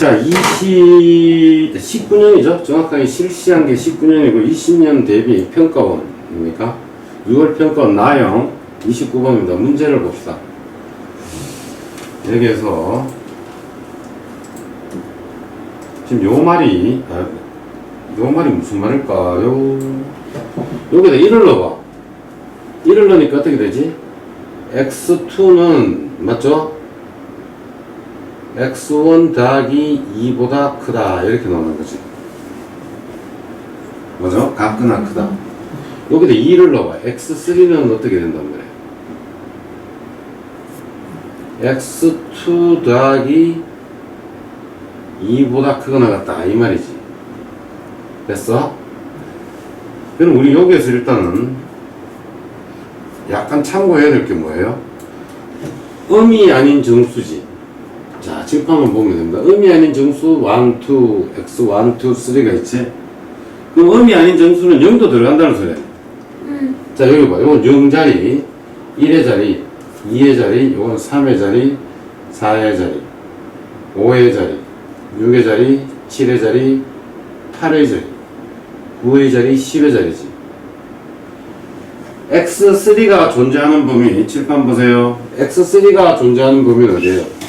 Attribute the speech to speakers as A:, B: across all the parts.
A: 자, 20, 19년이죠. 정확하게 실시한 게 19년이고 20년 대비 평가원입니까? 6월 평가원 나영 29번입니다. 문제를 봅시다. 여기에서 지금 요 말이 아, 요 말이 무슨 말일까요? 여기다 1을 넣어봐. 1을 넣으니까 어떻게 되지? x2는 맞죠? X1 더하기 2보다 크다. 이렇게 나오는 거지. 맞아? 같거나 크다. 여기다 2를 넣어봐. X3는 어떻게 된단 말이야? X2 더하기 2보다 크거나 같다. 이 말이지. 됐어? 그럼 우리 여기에서 일단은 약간 참고해야 될 게 뭐예요? 음이 아닌 정수지 자, 칠판만 보면 됩니다. 음이 아닌 정수 1, 2, x 1, 2, 3가 있지? 그럼 음이 아닌 정수는 0도 들어간다는 소리야.
B: 음.
A: 자, 여기 봐. 이건 0자리, 1의 자리, 2의 자리, 이건 3의 자리, 4의 자리, 5의 자리, 6의 자리, 7의 자리, 8의 자리, 9의 자리, 10의 자리지. x3가 존재하는 범위, 칠판 보세요. x3가 존재하는 범위는 어디예요?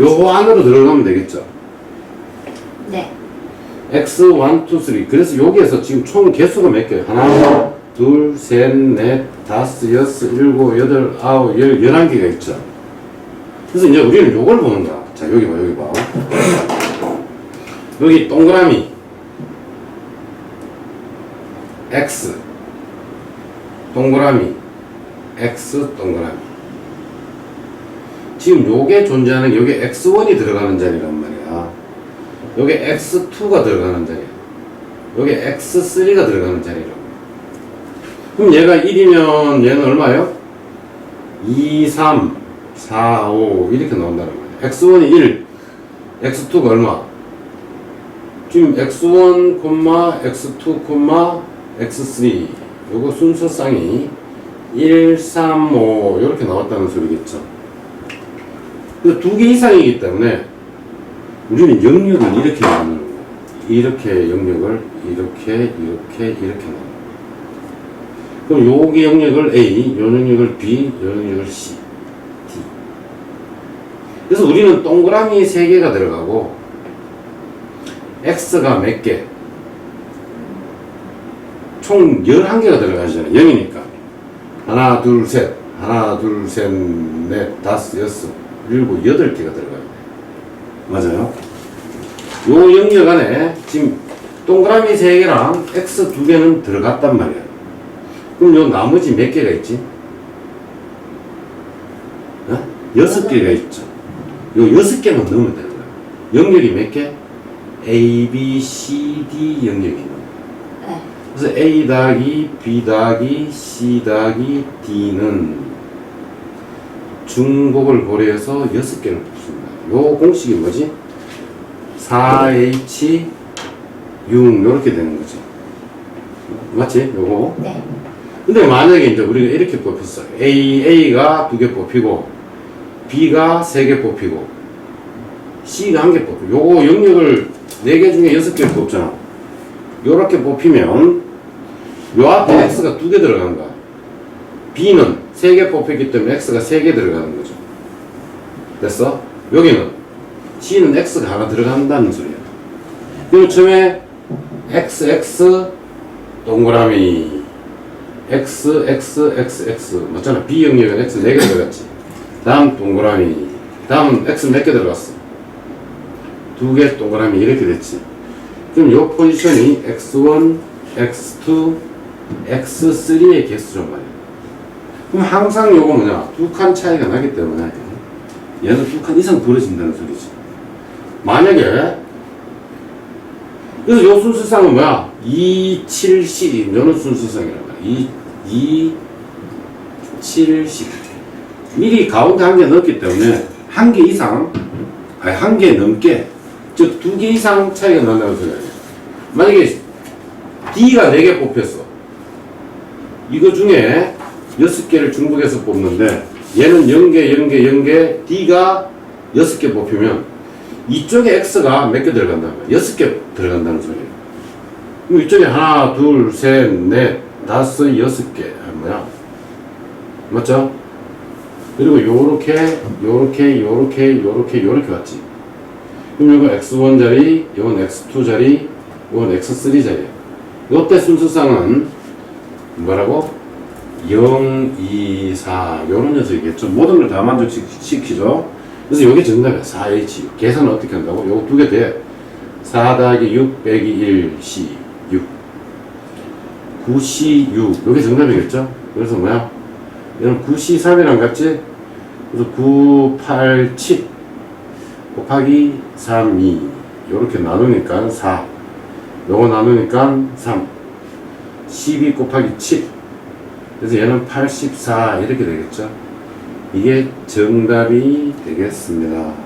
A: 요 안으로 들어가면 되겠죠.
B: 네.
A: x 1, 2, 3. 그래서 여기에서 지금 총 개수가 몇 개요? 하나, 둘, 셋, 넷, 다섯, 여섯, 일곱, 여덟, 아홉, 열, 열한 개가 있죠. 그래서 이제 우리는 요걸 보는 거야. 자, 여기 봐, 여기 봐. 여기 동그라미. x. 동그라미. x 동그라미. 지금 요게 존재하는 게 여기 x1이 들어가는 자리란 말이야. 여기 x2가 들어가는 자리야. 여기 x3가 들어가는 자리라고. 그럼 얘가 1이면 얘는 얼마예요? 2, 3, 4, 5 이렇게 나온다는 거야. x1이 1, x2가 얼마? 지금 x1, x2, x3 요거 순서상이 1, 3, 5 이렇게 나왔다는 소리겠죠. 두 개 이상이기 때문에 우리는 영역을 이렇게 나누는 거예요. 이렇게 영역을 이렇게 이렇게 이렇게 나누는 거예요. 그럼 요기 영역을 A, 요 영역을 B, 요 영역을 C, D. 그래서 우리는 동그라미 세 개가 들어가고 X가 몇 개? 총 11개가 들어가잖아요. 0이니까. 하나, 둘, 셋. 하나, 둘, 셋, 넷, 다섯, 여섯, 일곱, 여덟 개가 들어가요. 맞아요. 요 영역 안에 지금 동그라미 3개랑 X 2개는 들어갔단 말이야. 그럼 요 나머지 몇 개가 있지? 어? 6개가 있죠. 요 6개만 넣으면 되는 거야. 영역이 몇 개? A, B, C, D 영역이 있는 거야.
B: 네.
A: 그래서 A 더하기 B 더하기 C 더하기 D는 중복을 고려해서 6개를 뽑습니다. 요 공식이 뭐지? 4H 6 이렇게 되는 거죠. 맞지? 요거.
B: 네.
A: 근데 만약에 이제 우리가 이렇게 뽑혔어. A, A가 두 개 뽑히고, B가 세 개 뽑히고, C가 한 개 뽑히고, 요거 영역을 네 개 중에 여섯 개를 뽑잖아. 요렇게 뽑히면, 요 앞에 X가 두 개 들어가는 거야. B는 세개 뽑혔기 때문에 X가 세개 들어가는 거죠. 됐어? 여기는 C는 X가 하나 들어간다는 소리야. 그리고 처음에 X, X, 동그라미, X, X, X, X. 맞잖아. B 영역은 X 4개 들어갔지. 다음 동그라미. 다음 X 몇 개 들어갔어? 두 개 동그라미 이렇게 됐지. 그럼 요 포지션이 X1, X2, X3의 개수란 말이야. 그럼 항상 요거 뭐냐? 두 칸 차이가 나기 때문에 얘는 두 칸 이상 벌어진다는 소리지. 만약에 그래서 요 순서상은 뭐야? 2, 7, 10 요는 순서상이란 말이야. 2, 2, 7, 10 미리 가운데 한 개 넣었기 때문에 한 개 이상 아니 한 개 넘게 즉 두 개 이상 차이가 난다는 소리야. 만약에 D가 4개 뽑혔어. 이거 중에 6개를 중복해서 뽑는데 얘는 0개, 0개, 0개, D가 6개 뽑히면 이쪽에 x가 몇 개 들어간다는 거야? 여섯 개 들어간다는 소리예요. 그럼 이쪽에 하나, 둘, 셋, 넷, 다섯, 여섯 개 아, 뭐야? 맞죠? 그리고 요렇게, 요렇게, 요렇게, 요렇게, 요렇게 왔지. 그럼 이거 x1 자리, 이건 x2 자리, 이건 x3 자리야. 이때 순서상은 뭐라고? 0, 2, 4 요런 녀석이겠죠. 모든 걸 다 만족시키죠. 그래서 요게 정답이야. 4H. 계산은 어떻게 한다고? 요거 두 개 돼. 4 더하기 6 빼기 1, C, 6. 9C, 6. 요게 정답이겠죠? 그래서 뭐야? 얘는 9C 3이랑 같지? 그래서 9, 8, 7 곱하기 3, 2. 요렇게 나누니까 4. 요거 나누니까 3. 12 곱하기 7. 그래서 얘는 84 이렇게 되겠죠. 이게 정답이 되겠습니다.